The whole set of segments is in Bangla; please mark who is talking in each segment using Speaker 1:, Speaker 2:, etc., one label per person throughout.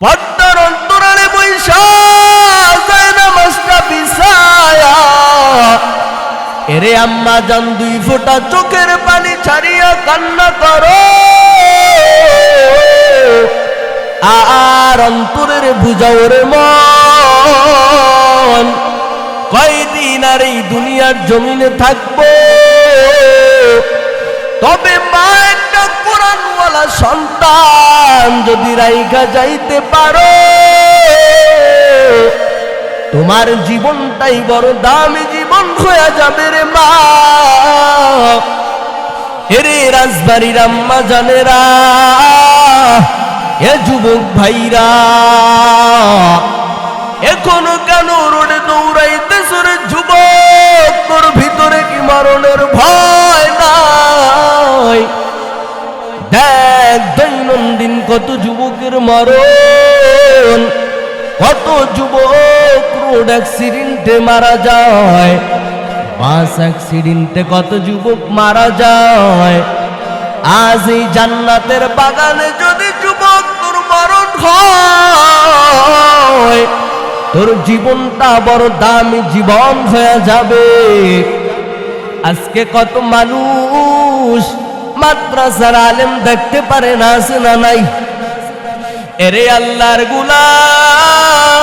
Speaker 1: পদ্মার অন্তরালে বৈশা এরে আম্মা জান, দুই ফোঁটা চোখের পানি ছাড়িয়া কান্না করো। আর অন্তরের বুঝাও রে মন। কয়দিন আর এই দুনিয়ার জমিনে থাকব? তবে মা কোরআনওয়ালা সন্তান যদি রাইখা যাইতে পারো, তোমার জীবনটাই বড় দামি জীবন হয়ে যাবে রে মা। এরে রাজবাড়ির আম্মা জানেরা, এ যুবক ভাইরা, এখনও কেন রোডে দৌড়াইতে সরে যুবক? তোর ভিতরে কি মরণের ভয়? মরণ। কত যুবক রোড অ্যাক্সিডেন্টে মারা যায়। বাস অ্যাক্সিডেন্টে কত যুবক মারা যায়। আজ এই জান্নাতের বাগানে যদি যুবক তোর মরণ হয়, তোর জীবনটা বড় দামি জীবন হয়ে যাবে। আজকে কত মানুষ মাদ্রাসার আলেম দেখতে পারে না আছে না নাই? এরে আল্লাহর গুলাম,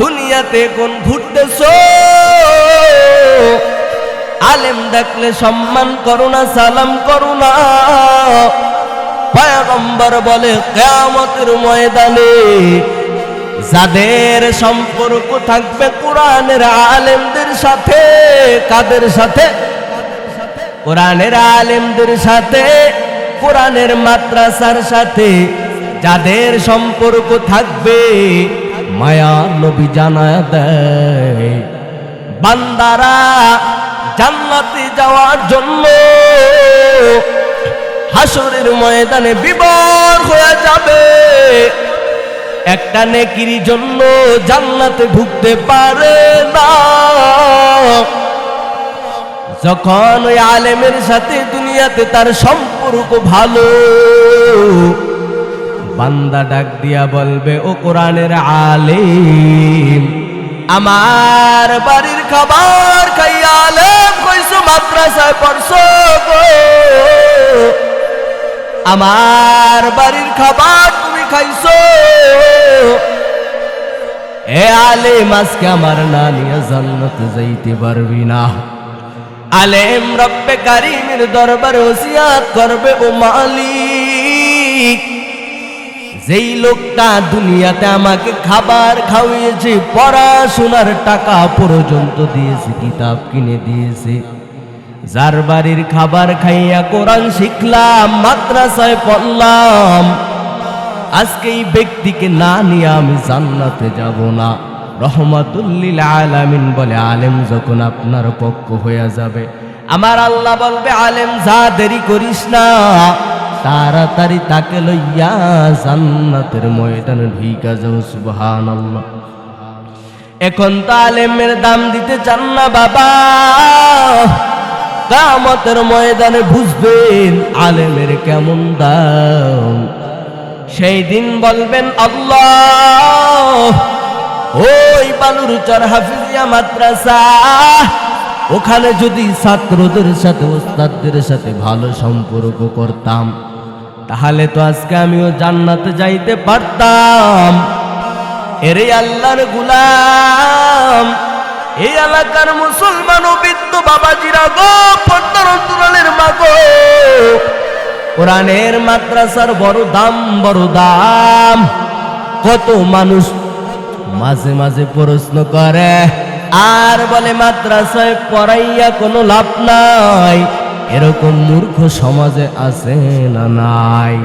Speaker 1: দুনিয়াতে কোন ঘুরতেছ। আলেম দেখলে সম্মান করো না, সালাম করো না। পয়গম্বর বলে, কেয়ামতের ময়দানে যাদের সম্পর্ক থাকবে কোরআনের আলেমদের সাথে, কাদের সাথে? কোরআনের আলেমদের সাথে। কোরআনের মাদ্রাসার সাথে যাদের সম্পর্ক থাকবে, মায়া নবী জানায় দেয়। বান্দারা জান্নাতে যাওয়ার জন্য হাসরের ময়দানে বিবর হয়ে যাবে। একটা নেকির জন্য জান্নাতে ঢুকতে পারে না। যখন ওই আলেমের সাথে দুনিয়াতে তার সম্পর্ক ভালো, বান্দা ডাক দিয়া বলবে, ও কোরআনের আলেম, আমার বাড়ির খাবার খাই আলেম কইছো, মাদ্রাসায় পড়ছো আমার বাড়ির খাবার তুমি খাইছো। এ আলেম, আজকে আমার না নিয়ে জান্নাতে যাইতে পারবি না। আলেম রব্বে কারিমের দরবারে ওসিয়াত করবে ও মালিক। যেই লোকটা দুনিয়াতে আমাকে খাবার খাওয়িয়েছে, পড়াশোনার টাকা পর্যন্ত দিয়েছে, কিতাব কিনে দিয়েছে। যার বাড়ির খাবার খাইয়া কোরআন শিখলাম, মাদ্রাসায় পড়লাম। আজকে এই ব্যক্তিকে না নিয়ে আমি জান্নাতে যাব না। রহমাতুল্লিল আলামিন বলে, আলেম যখন আপনার পক্ষ হয়ে যাবে, আমার আল্লাহ বলবে, আলেম, যা দেরি করিস না, তাড়াতাড়ি তাকে লইয়া জান্নাতের ময়দানে ঢুইকা যাও, সুবহানাল্লাহ। এখন তো আলেমের দাম দিতে চান না, বাবা। কামতের ময়দানে বুঝবেন আলেমের কেমন দাম। সেই দিন বলবেন, আল্লাহ ওই বালুরচর হাফিজিয়া মাদ্রাসা। ওখানে যদি ছাত্রদের সাথে, ওস্তাদদের সাথে ভালো সম্পর্ক করতাম, তাহলে তো আজকে আমিও জান্নাতে যাইতে পারতাম। এরে আল্লাহর গুলাম, এই এলাকার মুসলমান ও বৃদ্ধ বাবাজিরা গো, পদ্মার অন্তরালের মাগো কোরআনের মাদ্রাসার বড় দাম বড় দাম। কত মানুষ মাঝে মাঝে প্রশ্ন করে, আর বলে, মাদ্রাসায় পড়াইয়া কোনো লাভ নাই। এরকম মূর্খ সমাজে আছে না নাই?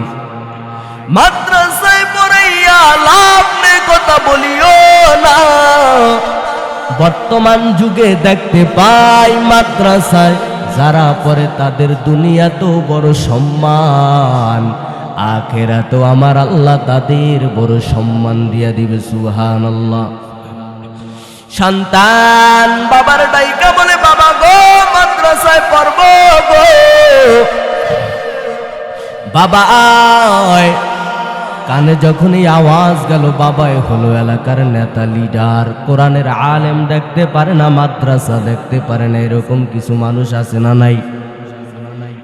Speaker 1: মাদ্রাসায় পড়াইয়া লাভ নেই, কথা বলিও না। বর্তমান যুগে দেখতে পাই, মাদ্রাসায় যারা পড়ে তাদের দুনিয়া তো বড় সম্মান। আখেরা তো আমার আল্লাহ তাদের বড় সম্মান দিয়া দিবে সুহান আল্লাহ সন্তান, বাবার ডাইকা বলে, বাবা গো, মাদ্রাসায় পড়ব গো। বাবা আয়। কানে যখন এই আওয়াজ গেল বাবাই হলো এলাকার নেতা, লিডার। কোরআনের আলেম দেখতে পারে না, মাদ্রাসা দেখতে পারে না, এরকম কিছু মানুষ আছে না নাই?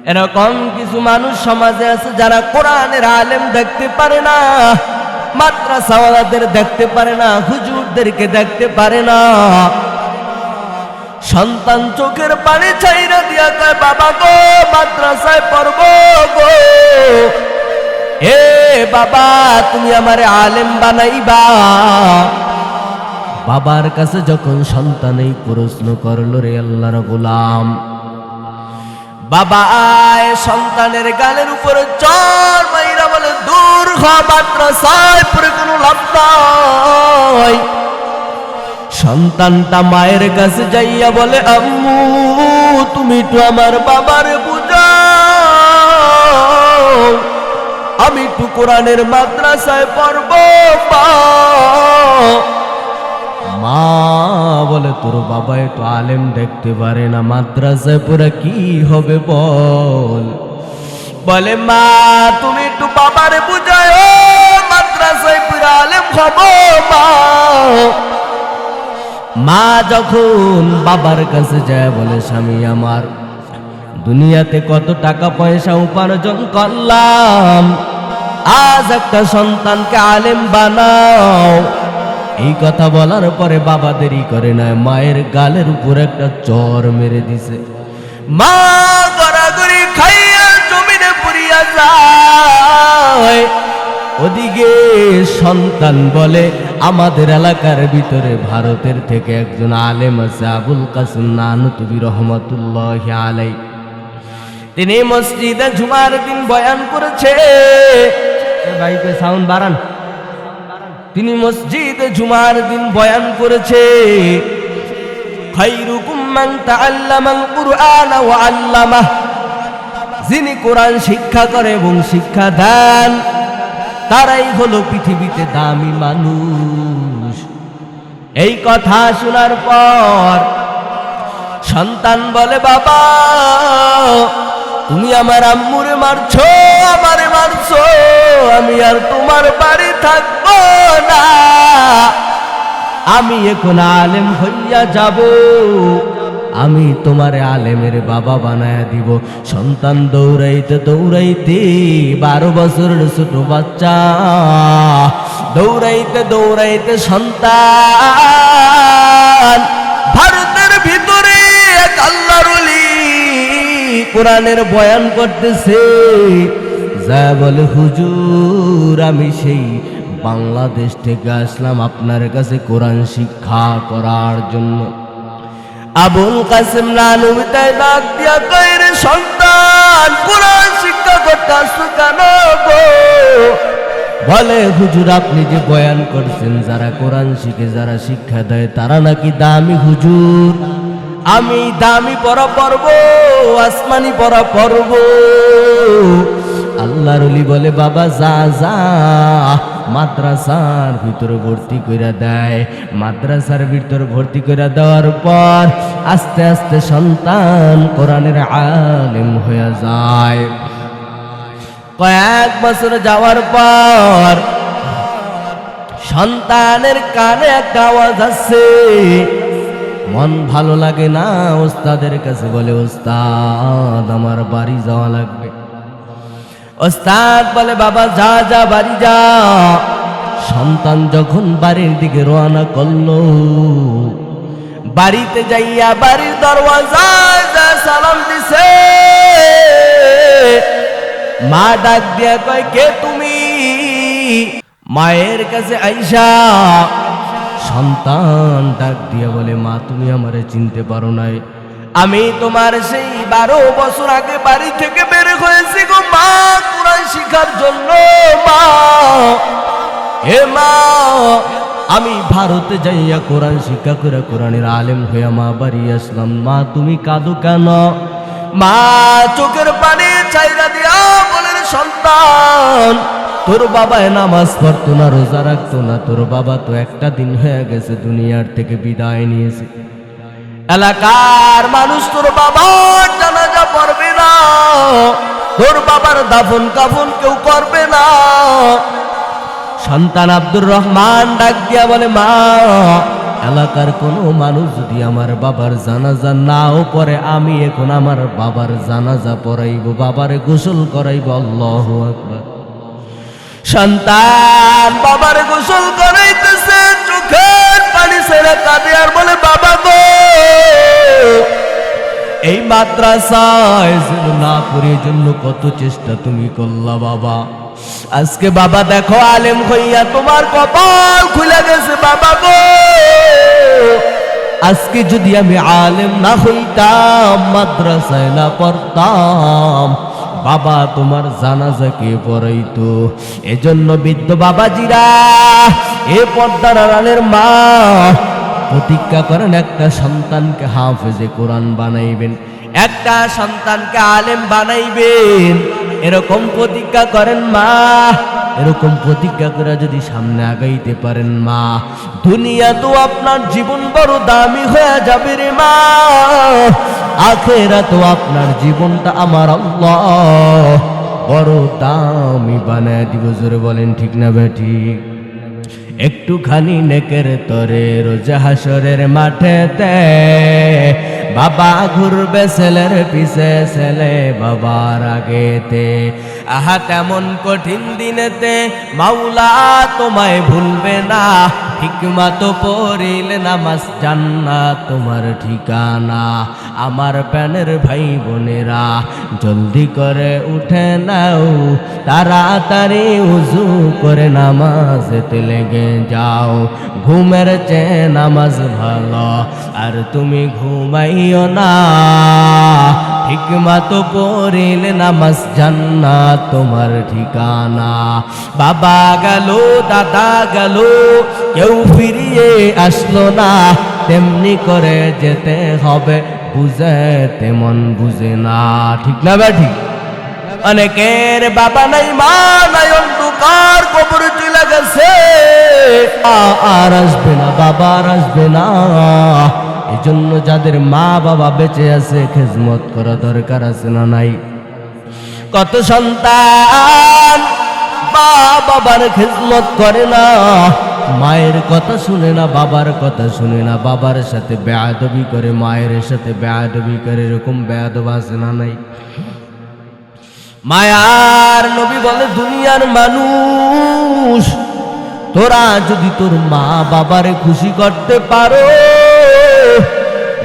Speaker 1: এরকম কিছু মানুষ সমাজে আছে যারা কোরআনের আলেম দেখতে পারে না, মাদ্রাসাওয়ালাদের দেখতে পারে না, হুজুরদেরকে দেখতে পারে না। সন্তান চোখের পানি চাইরা দিয়া কয়, বাবা গো, মাদ্রাসায় পড়ব গো। এ বাবা, তুমি আমারে আলেম বানাইবা। বাবার কাছে যখন সন্তান এই প্রশ্ন করল রে আল্লাহর গোলাম বাবা আয়, সন্তানের গালের উপরে চর মাইরা বলে, দূর হ, মাদ্রাসায় পরে কোনো লাভ নাই। সন্তানটা মায়ের কাছে যাইয়া বলে, আম্মু, তুমি তো আমার বাবার বুঝাও। আমি একটু কোরআনের মাদ্রাসায় পড়ব মা বলে, তোর বাবা একটু আলেম দেখতে পারে না, মাদ্রাসায় পুরা কি হবে বল? বলে, মা, তুমি একটু বাবারে বুঝায়, মাদ্রাসায় পুরা আলেম হব, মা। মা যখন বাবার কাছে যায়, বলে, স্বামী আমার, দুনিয়াতে কত টাকা পয়সা উপার্জন করলাম, আজ একটা সন্তানকে আলেম বানাও। এই কথা বলার পরে বাবা দেরি করে না মায়ের গালের উপর একটা চর মেরে দিছে। মা গড়াগড়ি খাইয়া জমিনে পুরিয়া যায়। ওদিকে সন্তান বলে, আমাদের এলাকার ভিতরে ভারতের থেকে একজন আলেম আছে আবুল কাসিম নানুতুবি রহমতুল্লাহ আলাই তিনি মসজিদে জুমার দিন বয়ান করেছে। এ ভাইকে সাউন্ড বাড়ান। তিনি মসজিদে জুমার দিন বয়ান করেছে। যিনি কোরআন শিক্ষা করে এবং শিক্ষা দেন, তারাই হলো পৃথিবীতে দামি মানুষ। এই কথা শোনার পর সন্তান বলে, বাবা তুমি আমার আম্মুরে মারছো, আমারে মারছো, আমি আর তোমার বাড়ি থাকব না। আমি এখন আলেম হইয়া যাব, আমি তোমার আলেমের বাবা বানায় দিব। সন্তান দৌড়াইতে দৌড়াইতে বারো বছরের ছোট বাচ্চা, দৌড়াইতে দৌড়াইতে সন্তান। ভারতের কোরআনের বয়ান করতেছে। যা বলে, হুজুর, আমি সেই বাংলাদেশ থেকে আসলাম আপনার কাছে কোরআন শিক্ষা করার জন্য। আবুল কাসিম নানুবিতায় ডাক দিয়া কইরে, সন্তান, কোরআন শিক্ষা করতে আসছো কেন বলে, হুজুর, আপনি যে বয়ান করছেন, যারা কোরআন শিখে, যারা শিক্ষা দেয়, তারা নাকি দামি হুজুর। আমি দামি পড়া পড়ব আসমানি পড়া পড়ব আল্লাহর বলে, বাবা, যা যা। মাদ্রাসার ভিতরে ভর্তি করে দেয়। মাদ্রাসার ভিতরে ভর্তি করে দেওয়ার পর আস্তে আস্তে সন্তান কোরআনের আলেম হয়ে যায়। কয়েক বছর যাওয়ার পর সন্তানের কানে একটা আওয়াজ আসছে মন ভালো লাগে না ওস্তাদের কাছে বলে, ওস্তাদ, আমার বাড়ি যাওয়া লাগবে। ওস্তাদ বলে, বাবা, যা যা, বাড়ি যা। সন্তান যখন বাড়ির দিকে রওনা করল, বাড়িতে যাইয়া বাড়ির দরওয়াজায় যা সালাম দিছে। মা ডাক দিয়া কয়, কে তুমি? মায়ের কাছে আইসা সন্তান ডাক দিয়া বলে, মা, তুমি আমারে চিনতে পারো নাই। আমি তোমার সেই বারো বছর আগে বাড়ি থেকে বের হয়েছি গো মা, কোরআন শিখার জন্য। মা, হে মা, আমি ভারতে যাইয়া কোরআন শিক্ষা করে কোরআনের আলেম হইয়া মা বাড়ি আসলাম। মা, তুমি কাঁদো কেন? মা, চোখের পানি চাইরা দিয়া বলেন সন্তান তোর বাবায় নামাজ পড়তো না, রোজা রাখতো না, তোর বাবা তো একটা দিন হয়ে গেছে দুনিয়ার থেকে বিদায় নিয়েছে। এলাকার মানুষ তোর বাবার জানাজা পড়বে না, তোর বাবার দাফন কাফন কেউ করবে না। সন্তান আব্দুর রহমান ডাক দিয়া বলে, মা, এলাকার কোনো মানুষ যদি আমার বাবার জানাজা নাও পরে আমি এখন আমার বাবার জানাজা পড়াইব, বাবারে গোসল করাইব, আল্লাহ আকবার। সন্তান বাবার গোসল করাইতেছে, চোখের পানি ছেড়ে কাঁদে আর বলে, বাবা গো! এই মাদ্রাসায় না পড়ে জন্য কত চেষ্টা তুমি করলা, বাবা। আজকে বাবা, দেখো, আলেম হইয়া তোমার কপাল খুলে গেছে, বাবা গো। আজকে যদি আমি আলেম না হইতাম, মাদ্রাসায় না পড়তাম বাবা, তোমার জানাজা কে পড়াইতো। এজন্য বৃদ্ধ বাবাজিরা, এ পর্দার আড়ালের মা প্রতিজ্ঞা করেন, একটা সন্তানকে হাফেজে কোরআন বানাইবেন, একটা সন্তানকে আলেম বানাইবেন। এরকম প্রতিজ্ঞা করেন মা, এরকম প্রতিজ্ঞা করে যদি সামনে আগাইতে পারেন মা। দুনিয়া তো আপনার জীবন বড় দামি হয়ে যাবে রে মা। আখেরা তো আপনার জীবনটা আমার আল্লাহ। বড় দামি বানায় দিব, জোরে বলেন ঠিক না ঠিক। একটুখানি নেকের তরে রোজা হাসরের মাঠেতে বাবা ঘুরবে ছেলের পিছে, ছেলে বাবার আগেতে। আহা, তেমন কঠিন দিনেতে মাওলা তোমায় ভুলবে না। হিকমা তো পড়িলে নামাজ জান্না তোমার ঠিকানা। আমার প্যানের ভাই বোনেরা জলদি করে উঠে নাও। তাড়াতাড়ি উজু করে নামাজেতে লেগে যাও। ঘুমের চেয়ে নামাজ ভালো। আর তুমি ঘুমাইও না। ঠিকমতো পড়িলে নামাজ জান্নাত তোমার ঠিকানা। বাবা গেল, দাদা গেল, কেউ ফিরিয়ে আসলো না। তেমনি করে যেতে হবে, বুঝে তেমন বুঝে না। ঠিক না বা ঠিক? অনেকের বাবা নাই, মা নাই, অন্ধকার কবর চলে গেছে। আর আসবে না, বাবা আর আসবে না। এজন্য যাদের মা বাবা বেঁচে আছে, খেজমত করা দরকার আছে না নাই? কত সন্তান মা বাবার খেজমত করে না, মায়ের কথা শুনে না, বাবার কথা শুনে না, বাবার সাথে বেয়াদবি করে, মায়ের সাথে বেয়াদবি করে, এরকম বেয়াদব আছে না নাই? মায়ার নবী বলে, দুনিয়ার মানুষ, তোরা যদি তোর মা বাবারে খুশি করতে পারো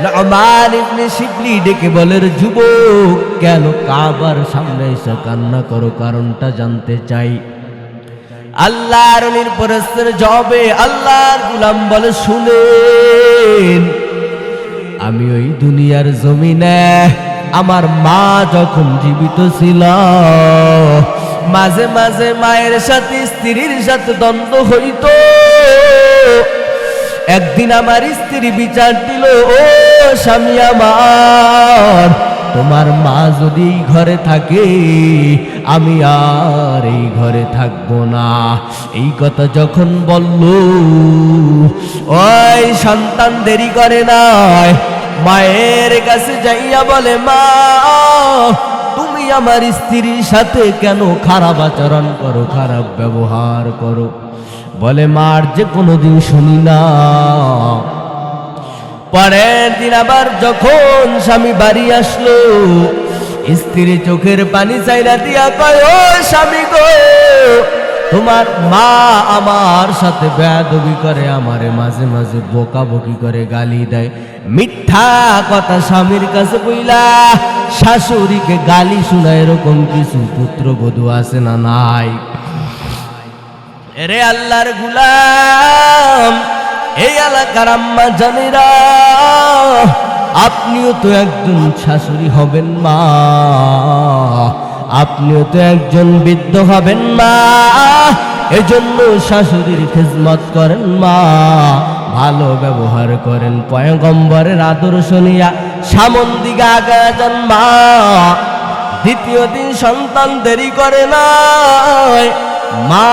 Speaker 1: নমান ইবনে শিবলি ডেকে যুবক, কেন কাবার সামনে এসে কান্না করো? কারণটা জানতে চাই। আল্লাহর নির্পরস্তের জবে আল্লাহর গুলাম বলে আমি ওই দুনিয়ার জমিনে আমার মা যখন জীবিত ছিল, মাঝে মাঝে মায়ের সাথে, স্ত্রীর সাথে দ্বন্দ্ব হইতো। একদিন আমার স্ত্রী বিচার দিল, ও স্বামী আমার, তোমার মা যদি ঘরে থাকে, আমি আর এই ঘরে থাকব না। এই কথা যখন বলল, ওই সন্তান দেরি করে নাই মায়ের কাছে যাইয়া বলে, মা, তুমি আমার স্ত্রীর সাথে কেন খারাপ আচরণ করো, খারাপ ব্যবহার করো? বলে মার যে কোনোদিন শুনি না পরের দিন আবার যখন স্বামী বাড়ি আসলো স্ত্রী চোখের পানি চাইরা দিয়া কয়, ও স্বামী গো, তোমার মা আমার সাথে বেয়াদবি করে, আমারে মাঝে মাঝে বকাবকি করে গালি দেয়। মিথ্যা কথা স্বামীর কাছে বইলা শাশুড়িকে গালি শোনা এরকম কিছু পুত্রবধূ আছে না নাই? এরে আল্লাহর গুলাম এই এলাকার আম্মা জানিরা, আপনিও তো একজন শাশুড়ি হবেন মা। আপনিও তো একজন বৃদ্ধ হবেন মা। এজন্য শাশুড়ির খেজমত করেন মা। ভালো ব্যবহার করেন পয়গম্বরের আদর্শ নিয়া সামন দিকে মা। দ্বিতীয় দিন সন্তান দেরি করে নাই। মা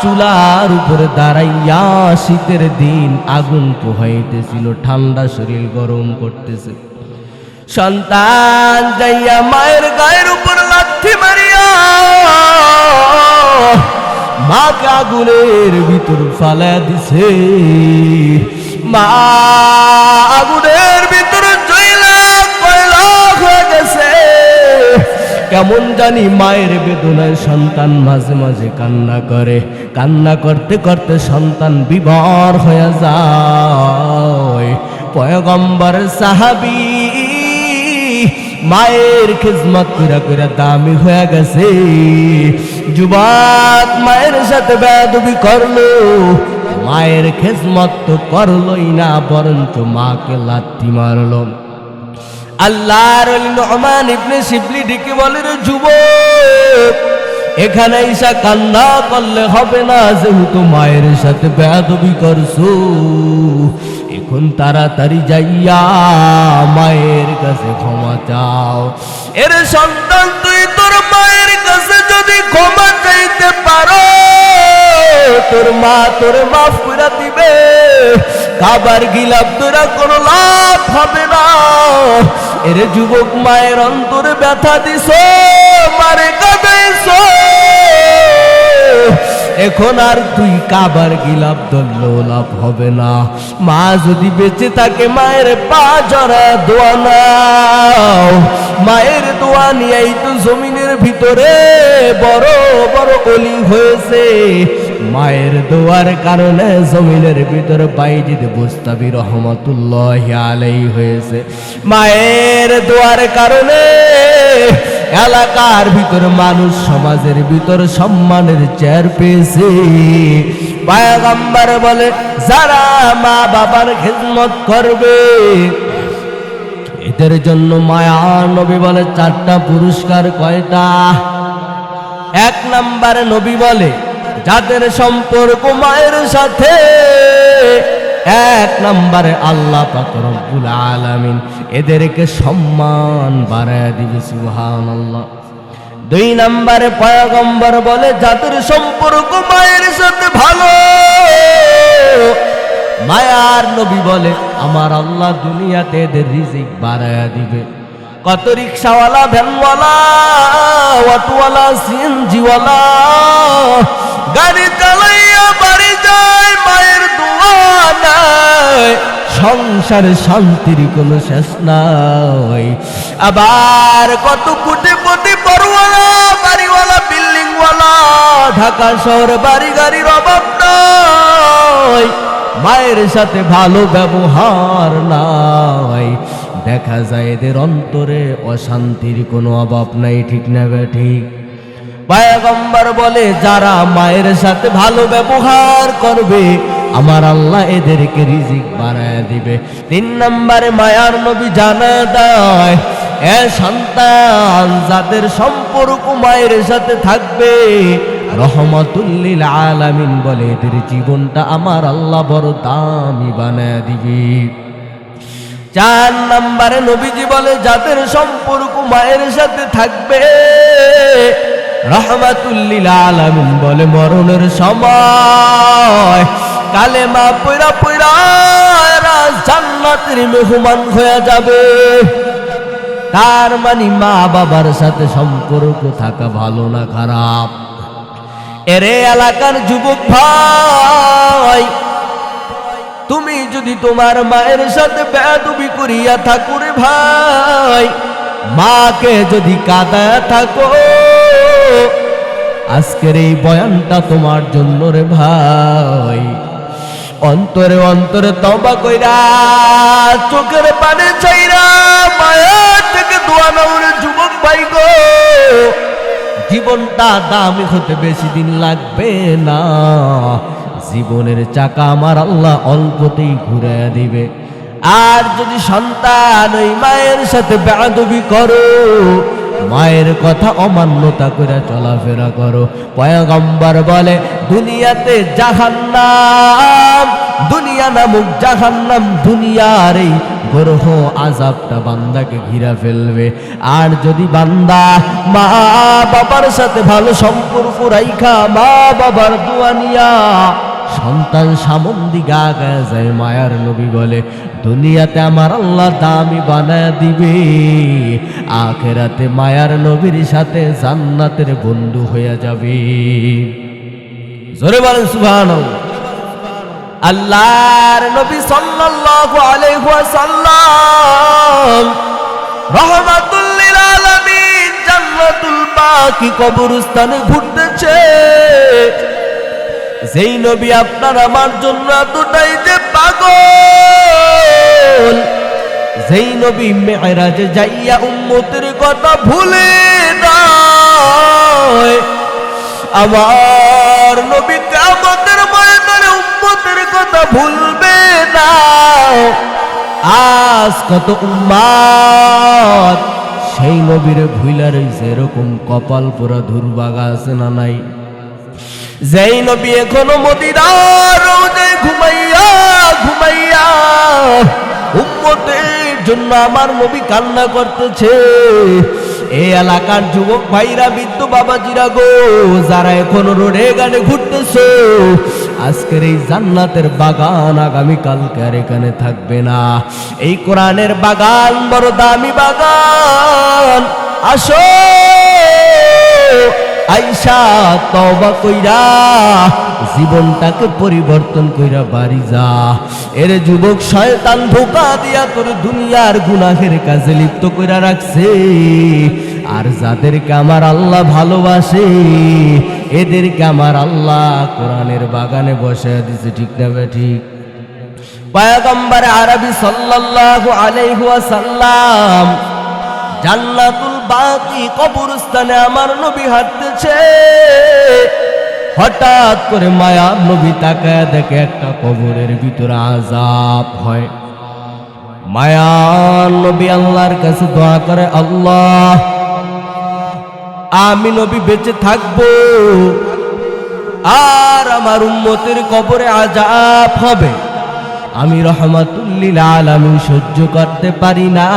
Speaker 1: চুলার উপরে দাঁড়াইয়া শীতের দিন আগুন পোহাইতেছিল, ঠান্ডা শরীর গরম করতেছে। সন্তান যাইয়া মায়ের গায়ের উপর লাথি মারিয়া মাকে আগুনের ভিতর ফালা দিছে। মা আগুনের ভিতর জইলা কেমন জানি মায়ের বেদনায় সন্তান মাঝে মাঝে কান্না করে। কান্না করতে করতে সন্তান বিবর হয়ে যায়। পয়গম্বর সাহাবি, মায়ের খিজমত কইরা কইরা দামি হয়ে গেছে। যুবক মায়ের সাথে বেদবি করল, মায়ের খেজমত তো করলোই না, বরঞ্চ মাকে লাত্তি মারলো। আল্লাহর নহমান ইবনে শিবলি ডেকে বলে, রে যুবক, এখানে ঈশা কান্না করলে হবে না, যেহেতু মায়ের সাথে বেয়াদবি করছ। এখন তাড়াতাড়ি যাইয়া মায়ের কাছে ক্ষমা চাও। এর সন্তান, তুই তোর মায়ের কাছে যদি ক্ষমা চাইতে পারো, তোর মা তোর মাফ করে দিবে। খাবার গিলাপ তোরা কোনো লাভ হবে না। এর যুবক মায়ের অন্তরে ব্যথা দিস মারে এখন আর তুই কাবার গিলাপ ধরলেও লাভ হবে না। মা যদি বেঁচে থাকে, মায়ের পা জড়া দোয়া নাও। মায়ের দোয়া নিয়েই তো জমিনের ভিতরে বড় বড় অলি হয়েছে। মায়ের দোয়ার কারণে জমিনের ভিতরে বাইজিদ বুস্তাবি রহমতুল্লাহ আলাই হয়েছে। মায়ের দোয়ার কারণে এলাকার ভিতর মানুষ সমাজের ভিতর সম্মানের চেয়ার পেয়েছে। পায়গাম্বার বলে, যারা মা বাবার খেদমত করবে, এদের জন্য মায়া। নবী বলে, চারটা পুরস্কার কয়টা? এক নম্বরে নবী বলে, যাদের সম্পর্ক মায়ের সাথে এক নম্বরে আল্লাহ পাক রব্বুল আলামিন এদেরকে সম্মান বাড়ায় দিবে, সুবহানাল্লাহ। দুই নম্বরে পয়গম্বর বলে যাদের সম্পর্ক মায়ের সাথে ভালো। মায়ার নবী বলে, আমার আল্লাহ দুনিয়াতে এদের রিজিক বাড়ায়া দিবে। কত রিক্সাওয়ালা, ভ্যানওয়ালা, অটোওয়ালা, সিএনজিওয়ালা, গাড়ি চালাইয়া বাড়ি যায়, মায়ের সংসারে শান্তির কোনো শেষ নাই। আবার কত কোটি বড়ওয়ালা, বাড়িওয়ালা ঢাকা শহর বাড়ি গাড়ির অভাব নাই। মায়ের সাথে ভালো ব্যবহার নাই। দেখা যায় এদের অন্তরে অশান্তির কোনো অভাব নাই, ঠিক না ঠিক? পায়গম্বর বলে, যারা মায়ের সাথে ভালো ব্যবহার করবে আমার আল্লাহ এদেরকে রিজিক বাড়ায় দিবে। তিন নম্বরে মায়ার নবী জানা দেয়, এ সন্তান যাদের সম্পর্ক মায়ের সাথে থাকবে রহমতুল্লিল আলামিন বলে এদের জীবনটা আমার আল্লাহ বড় দামি বানায় দিবি। চার নম্বরে নবীজি বলে, যাদের সম্পর্ক মায়ের সাথে থাকবে রহমাতুল্লিল আলামিন বলে, মরণের সময় কালেমা পয়রা এরা জান্নাতের মেহমান হয়ে যাবে। তার মানে মা বাবার সাথে সম্পর্ক থাকা ভালো না খারাপ। এরে এলাকার যুবক ভাই, তুমি যদি তোমার মায়ের সাথে বেদবি করিয়া থাকুরে ভাই, মাকে যদি কাদা থাকো, আজকের এই বয়ানটা তোমার জন্য রে ভাই। অন্তরে অন্তরে তবা কইরা, চোখের পানে চাইরা মায়ের থেকে দোয়া নাউরে যুবক ভাই গো। জীবনটা দামি হতে বেশি দিন লাগবে না। জীবনের চাকা আমার আল্লাহ অল্পতেই ঘুরে দিবে। আর যদি সন্তান ওই মায়ের সাথে বেড়াদবি করো মায়ের কথা অমান্যতা করে চলাফেরা করো। পয়গম্বর বলে, দুনিয়াতে জাহান্নাম, দুনিয়া নামুক জাহান্নাম দুনিয়ার এই গ্রহ আজাবটা বান্দাকে ঘিরা ফেলবে। আর যদি বান্দা মা বাবার সাথে ভালো সম্পর্ক রাইখা, মা বাবার দুয়ানিয়া সন্তান সামন্দি গা গায়ে যায় মায়ার নবী বলে, দুনিয়াতে আমার আল্লাহ দামি বানায় দিবে। আখেরাতে মায়ার নবীর সাথে জান্নাতের বন্ধু হয়ে যাবে। জোরে বলেন সুবহানাল্লাহ। আল্লাহর নবী সাল্লাল্লাহু আলাইহি ওয়াসাল্লাম রহমাতুল লিল আলামিন জান্নাতুল বাকি কবরস্থানে ঘুরতেছে। যেই নবী আপনার আমার জন্য এতটাই যে পাগল। যেই নবী মেয়েরাজে যাইয়া উম্মতের কথা ভুলে নয় আমার নবী কামতের ময়দানে উম্মতের কথা ভুলবে না। আজ কত উম্মাদ, সেই নবীর ভুইলা রইছে এরকম কপাল পুরা ধুরবাগা আছে না নাই? যেই নবী এখনও মদিনার রোজে ঘুমাইয়া ঘুমাইয়া উম্মতের জন্য আমার নবী কান্না করতেছে। এই এলাকার যুবক ভাইরা, বৃদ্ধ বাবাজিরা গো, যারা এখনও রোডে গানে ঘুরতেছো, আজকের এই জান্নাতের বাগান আগামী কালকে আর এখানে থাকবে না। এই কোরআনের বাগান, বড় দামি বাগান। আসো! আইসা তবা কইরা জীবনটাকে পরিবর্তন কইরা বাড়ি যা। এর যুবক শয়তান ধোকা দিয়া তোর দুনিয়ার গুনাহের কাজে লিপ্ত কইরা রাখছে। আর যাদেরকে আমার আল্লাহ ভালোবাসে, এদেরকে আমার আল্লাহ কোরআনের বাগানে বসে দিছে, ঠিক না ঠিক? পয়গম্বর আরবি সাল্লাল্লাহু আলাইহি ওয়াসাল্লাম জান্নাতুল বাকি কবরস্থানে আমার নবী হাঁটতেছে। হঠাৎ করে মায়া নবী তাকায় দেখে একটা কবরের ভিতরে আজাব হয়। মায়া নবী আল্লাহর কাছে দোয়া করে, আল্লাহ, আমি নবী বেঁচে থাকব। আর আমার উম্মতের কবরে আজাব হবে। আমি রহমাতুল্লিল আলামিন সহ্য করতে পারি না।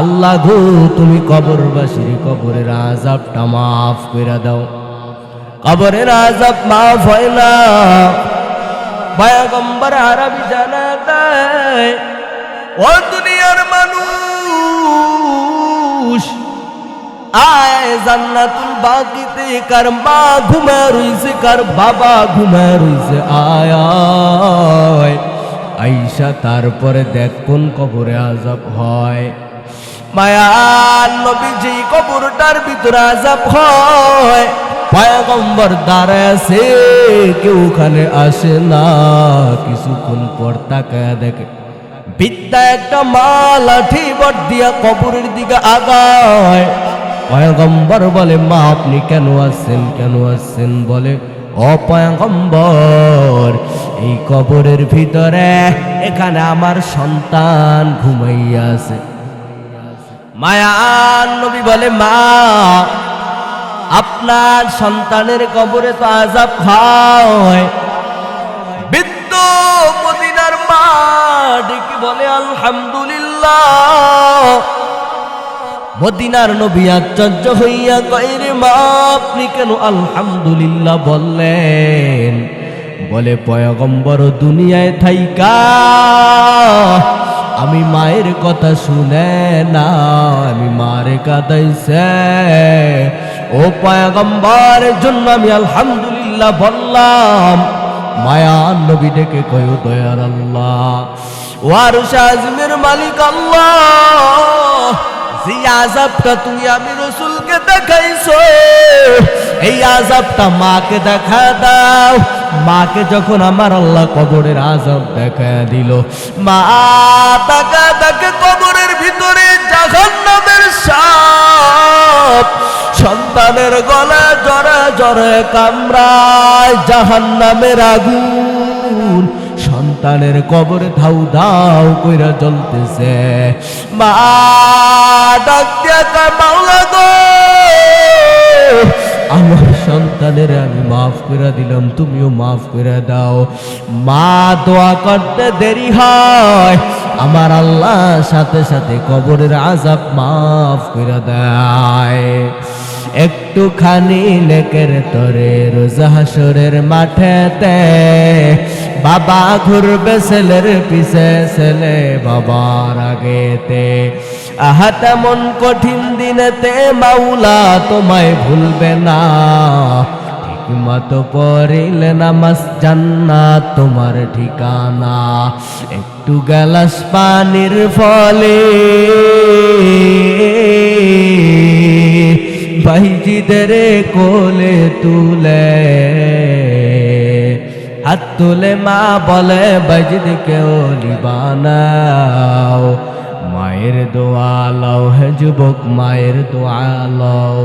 Speaker 1: আল্লাহ গো, তুমি কবরবাসীর কবরের আজাবটা মাফ করে দাও। কবরের আজাব মাফ হয় না। পয়গম্বর আরবি জানা দেয়, ও দুনিয়ার মানুষ, আয় জান্নাতুল বাকিতে, কার মা ঘুমায় রইছে, কার বাবা ঘুমায় রইছে, আয় আয়। আইসা তারপরে দেখ কোন কবরে আজাব হয়। মায়ার নবী যেই কবরটার ভিতরে আজাব হয়। পয়গম্বর দাঁড়ায় আছে কেউ ওখানে আসে না। কিছুক্ষণ পর তাকায় দেখে, বিদ্যা একটা মা লাঠি বট দিয়া কবরের দিকে আগায়। পয়গম্বর বলে, মা, আপনি কেন আসছেন কেন আসছেন? বলে অপয়গম্বর এই কবরের ভিতরে এখানে আমার সন্তান ঘুমাইয়া আছে। মায়ান নবী বলে, মা, আপনার সন্তানের কবরে তো আজাব হয়। বৃদ্ধ মা ডেকে বলে, আলহামদুলিল্লাহ, মদিনার নবী আশ্চর্য হইয়া কইরে মা, আপনি কেন আলহামদুলিল্লাহ বললেন? বলে, পয়গম্বর দুনিয়ায় থাইকা আমি মায়ের কথা শুনে না, আমি মারে কাদাইছে ও পয়গম্বরের জন্য আমি আলহামদুলিল্লাহ বললাম, মায়া নবী ডেকে কয়, দয়ার আল্লাহ। ওয়ার আজমের মালিক আল্লাহ, যে আজাবটা তুমি আমি রসুলকে দেখাইছো, এই আজাবটা মাকে দেখা দাও। মাকে যখন আমার আল্লাহ কবরের আজাব দেখা দিল, মা তাকা তাকে কবরের ভিতরে জাহান্নামের সাপ সন্তানের গলা জরে জরে কামড়ায় জাহান্নামের আগুন। সন্তানের কবরে ধাউ ধাউ কইরা জ্বলতেছে। মা ডাক মাওলা গো আমার সন্তানের আমি মাফ করে দিলাম, তুমিও মাফ করে দাও। মা দোয়া করতে দেরি হয়, আমার আল্লাহ সাথে সাথে কবরের আজাব মাফ করে দেয়। একটুখানি লেকের তরে রোজা হাসরের মাঠেতে বাবা ঘুরবে ছেলের পিছে, ছেলে বাবার আগেতে। আহা মন কঠিন দিনেতে মাওলা তোমায় ভুলবে না। মতো পড়িলে নামাজ জান্নাত তোমার ঠিকানা। একটু গ্যালাস পানির ফলে ভাইজিদের কোলে তুলে, হাত তুলে মা বলে বাইজিদ কেউ বানাও। মায়ের দোয়া লও হে যুবক, মায়ের দোয়া লও।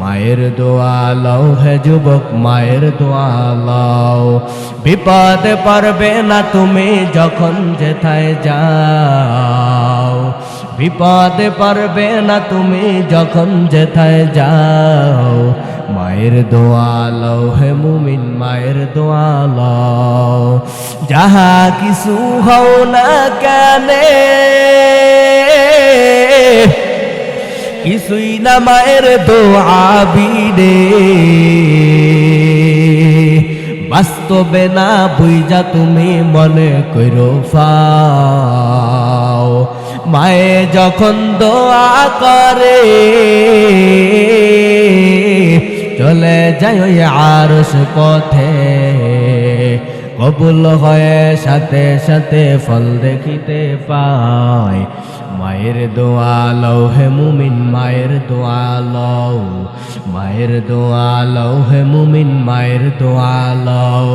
Speaker 1: মায়ের দোয়া লও হে যুবক, মায়ের দোয়া লও। বিপদে পারবে না তুমি যখন যেথায় যাও। বিপদে পারবে না তুমি যখন যেথায় যাও। মায়ের দোয়া লও হে মুমিন, মায়ের দোয়া লও। যাহা কিছু হও না কেনে, কিছুই না মায়ের দোয়া বিনে। বাস্তবে না বুঝা তুমি মনে করো ফাও। মায়ে যখন দোয়া করে, চলে যায় ওই আরস পথে। কবুল হয়ে সাথে সাথে ফল দেখিতে পায়। মায়ের দোয়া লও হে মুমিন, মায়ের দোয়া লও। মায়ের দোয়া লও হে মুমিন, মায়ের দোয়া লও।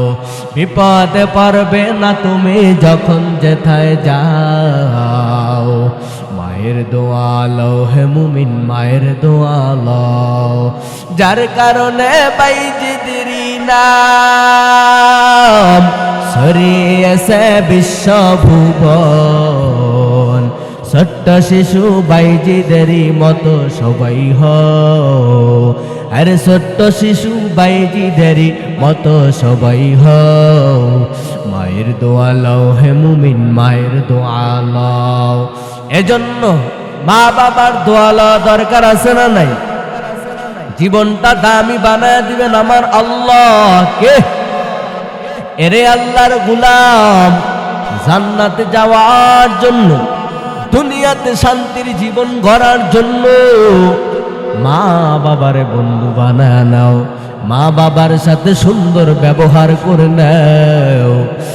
Speaker 1: বিপদে পারবে না তুমি যখন যেথায় যাও। মায়ের দোয়া লও হে মুমিন মায়ের দোয়া লও। যার কারণে বাইজিদিরি নাম সরিয়েছে বিশ্বভুবন ছোট্ট শিশু বাইজিদেরই মতো সবাই হ আরে ছোট্ট শিশু বাইজিদেরই মতো সবাই হ মায়ের দোয়া লও হে মুমিন মায়ের দোয়া লও। এজন্য মা বাবার দোয়া লওয়া দরকার আছে না নাই? জীবনটা দামি বানায় দিবেন আমার আল্লাহ কে এরে আল্লাহর গুলাম, জান্নাতে যাওয়ার জন্য, দুনিয়াতে শান্তির জীবন গড়ার জন্য মা বাবারে বন্ধু বানায় নাও মা বাবার সাথে সুন্দর ব্যবহার করে নাও।